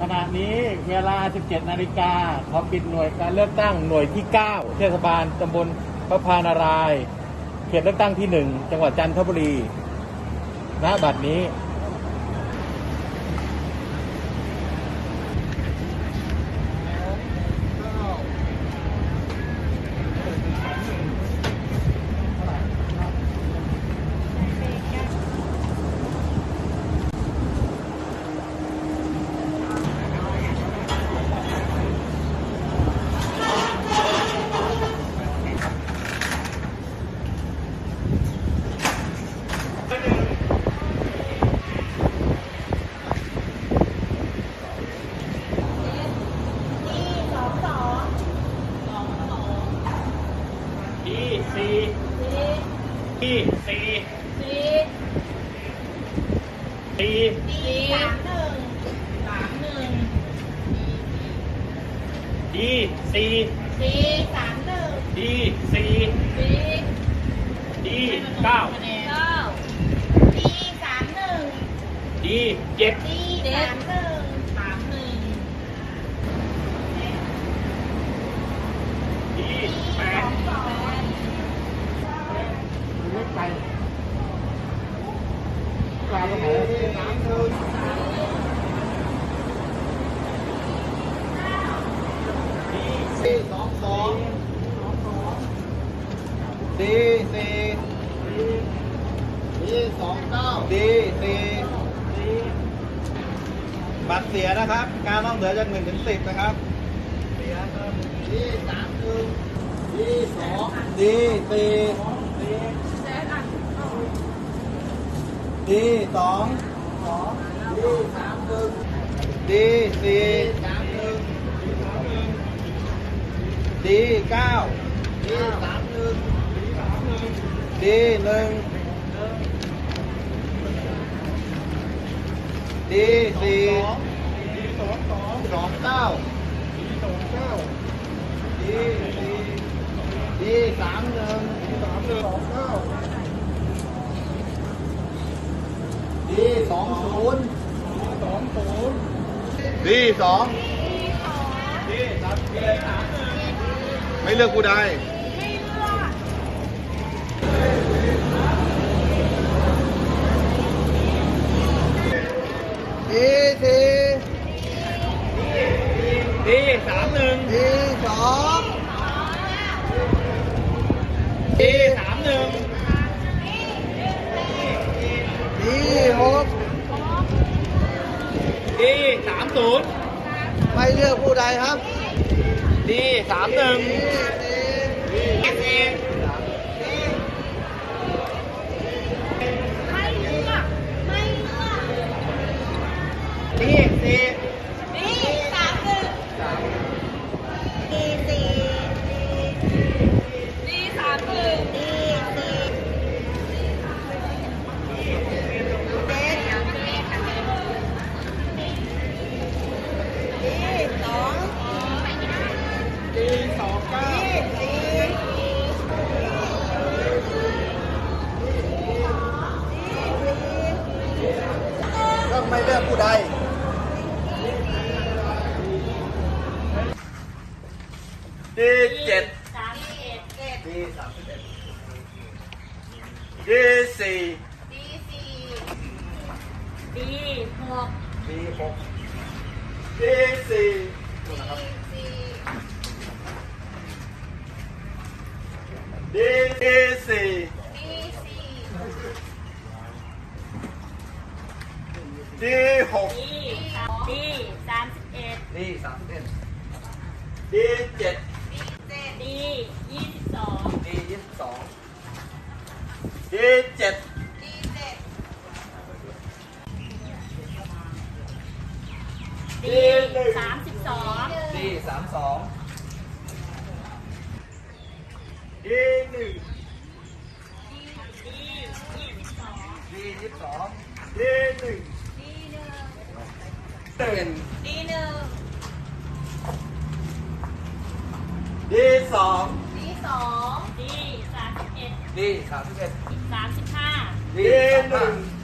ขณะนี้เวลา 17 นาฬิกาขอปิดหน่วยการเลือกตั้งหน่วยที่ 9 เทศบาลตำบลพระพานาราย เขตเลือกตั้งที่ 1 จังหวัดจันทบุรี ณ บัดนี้ ที่สี่ ที่สี่สี่สี่สามหนึ่งสามหนึ่งดีสี่สี่สามหนึ่งดีสี่สี่ดีเก้าเก้าดีสามหนึ่งดีเจ็ดดีแปดเล็กไปกลางตรงไหน สี่สองสองดีสี่ดีสองเก้าดีสี่บัตรเสียนะครับ การต้องเหลือจากหนึ่งถึงสิบนะครับ เสียดีสามหนึ่งดีสองดีดีสองสี่สี่ง ดีเก้าดีสามหนึ่งดีหนึ่งดีสี่ดีสองสองส องเก้าดีสองเก้าดีสี่ดีสามหนึ่ง ดีสองศูนย์สองศูนย์ดีสองดีสามดีสามหนึ่งไม่เลือกผู้ใดดีสี่ที่สามหนึ่งดีสองที่สามหนึ่ง ดีหก ที่สามศูนย์ไม่เลือกผู้ใดครับที่สามหนึ่งดีสี่ที่สี่ ที่เจ็ดดีสามสิบเอ็ดที่สี่ดีหกที่สี่ที่ที่สี่ที่หกดีสามสิบเอ็ดที่เจ็ดดี ยี่สิบสองดียี่สิบสองที่เจ็ดดีสามสิบสองดีสามสองที่หนึ่งดียี่สิบสองดียี่สิบสองที่หนึ่งดีหนึ่งเป็นดีหนึ่ง ที่สองดีสองดีสามสิบเอ็ดดีสามสิบเอ็ดสามสิบห้าดีที่สามหห้านึ่ง